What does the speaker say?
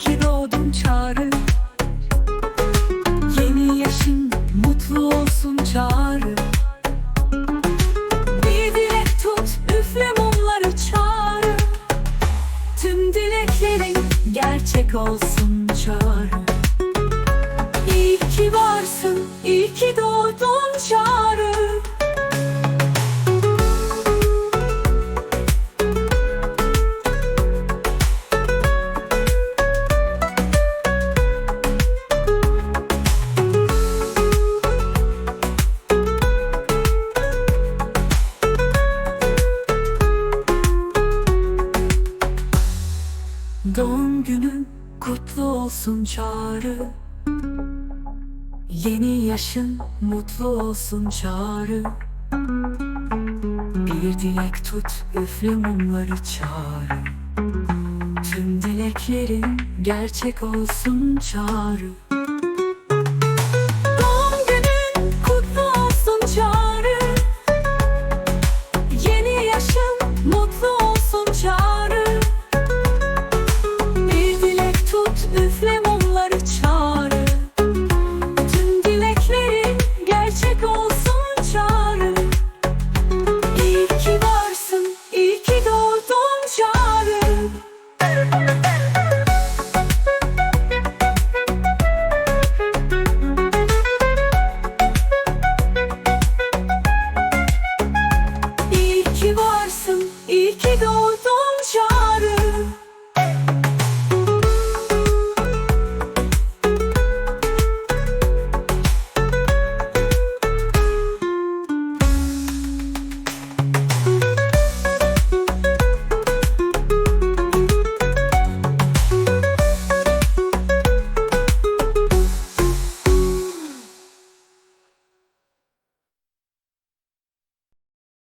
ki doğdun çağrı. Yeni yaşın mutlu olsun çağrı. Bir dilek tut üfle mumları çağrı. Tüm dileklerin gerçek olsun çağrı. İyi ki varsın iyi ki doğdun çağrı. Doğum günün kutlu olsun çağrı. Yeni yaşın mutlu olsun çağrı. Bir dilek tut üfle mumları çağrı. Tüm dileklerin gerçek olsun çağrı tut üfle mumları çağrı. Tüm dileklerin gerçek olsun çağrı. İyi ki varsın, iyi ki doğdun çağrı. İyi ki varsın, iyi ki doğdun